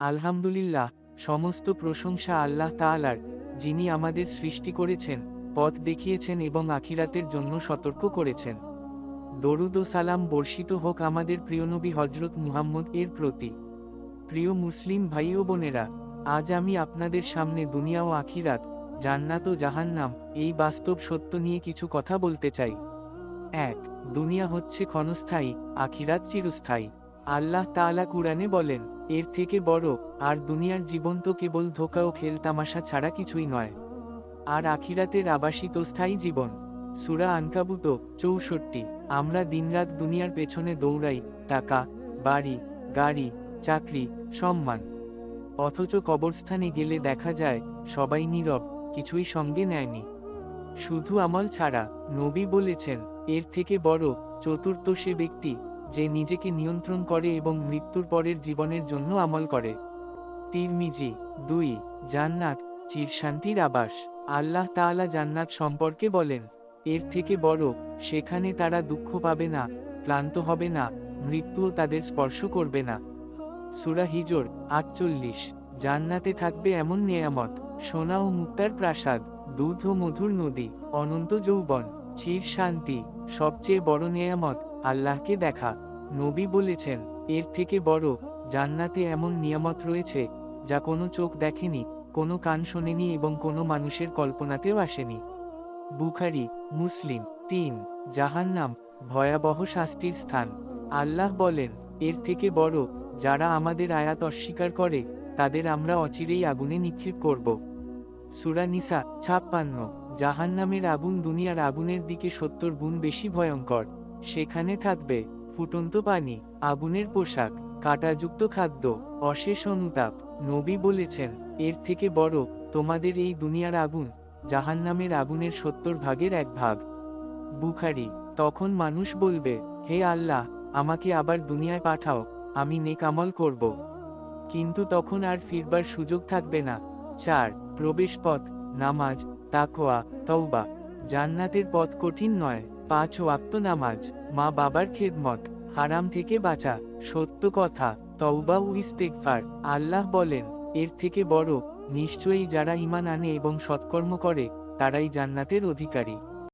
আলহামদুলিল্লাহ, সমস্ত প্রশংসা আল্লাহ তাআলার, যিনি আমাদের সৃষ্টি করেছেন, পথ দেখিয়েছেন এবং আখিরাতের জন্য সতর্ক করেছেন। দরুদ ও সালাম বর্ষিত হোক আমাদের প্রিয় নবী হজরত মুহাম্মদ এর প্রতি। প্রিয় মুসলিম ভাই ও বোনেরা, আজ আমি আপনাদের সামনে দুনিয়া ও আখিরাত, জান্নাত ও জাহান্নাম, এই বাস্তব সত্য নিয়ে কিছু কথা বলতে চাই। এক, দুনিয়া হচ্ছে ক্ষণস্থায়ী, আখিরাত চিরস্থায়ী। আল্লাহ তাআলা কুরআনে বলেন, এর থেকে বড়, আর দুনিয়ার জীবন তো কেবল ধোকা ও খেলতামাশা ছাড়া কিছুই নয়। আর আখিরাতের আবাসিত স্থায়ী জীবন। সুরা আনকাবুত, চৌষট্টি। আমরা দিনরাত দুনিয়ার পেছনে দৌড়াই, টাকা, বাড়ি, গাড়ি, চাকরি, সম্মান। অথচ কবরস্থানে গেলে দেখা যায়, সবাই নীরব, কিছুই সঙ্গে নেয়নি। শুধু আমল ছাড়া, নবী বলেছেন, এর থেকে বড়, চতুর্থ সে ব্যক্তি যে নিজেকে নিয়ন্ত্রণ করে এবং মৃত্যুর পরের জীবনের জন্য আমল করে। তিরমিজি দুই, জান্নাত চিরশান্তির আবাস। আল্লাহ তাআলা জান্নাত সম্পর্কে বলেন, এর থেকে বড়, সেখানে তারা দুঃখ পাবে না, ক্লান্ত হবে না, মৃত্যুও তাদের স্পর্শ করবে না। সুরা হিজর আটচল্লিশ, জান্নাতে থাকবে এমন নেয়ামত, সোনা ও মুক্তার প্রাসাদ, দুধ ও মধুর নদী, অনন্ত যৌবন, চির শান্তি, সবচেয়ে বড় নেয়ামত। আল্লাহকে দেখা। নবী বলেছেন, এর থেকে বড় জান্নাতে এমন নিয়ামত রয়েছে, যা কোনো চোখ দেখেনি, কোনো কান শোনেনি এবং কোনো মানুষের কল্পনাতেও আসেনি। বুখারি, মুসলিম, তিন, জাহান্নাম, ভয়াবহ শাস্তির স্থান। আল্লাহ বলেন, এর থেকে বড় যারা আমাদের আয়াত অস্বীকার করে, তাদের আমরা অচিরেই আগুনে নিক্ষেপ করব। সুরা নিসা, ছাপ্পান্ন, জাহান্নামের আগুন দুনিয়ার আগুনের দিকে সত্তর গুণ বেশি ভয়ঙ্কর। সেখানে থাকবে ফুটন্ত পানি, আগুনের পোশাক, কাঁটাযুক্ত খাদ্য, অশেষ অনুতাপ। নবী বলেছেন, এর থেকে বড় তোমাদের এই দুনিয়ার আগুন, জাহান্নামের আগুনের সত্তর ভাগের এক ভাগ। বুখারি, তখন মানুষ বলবে, হে আল্লাহ, আমাকে আবার দুনিয়ায় পাঠাও, আমি নেকামল করব। কিন্তু তখন আর ফিরবার সুযোগ থাকবে না। চার প্রবেশ পথ নামাজ তাকোয়া তওবা। জান্নাতের পথ কঠিন নয়। পাঁচ ওয়াক্ত নামাজ, মা বাবার খেদমত, হারাম থেকে বাঁচা, সত্য কথা, তওবা ও ইস্তেগফার। আল্লাহ বলেন, এর থেকে বড়, নিশ্চয়ই যারা ইমান আনে এবং সৎকর্ম করে, তারাই জান্নাতের অধিকারী।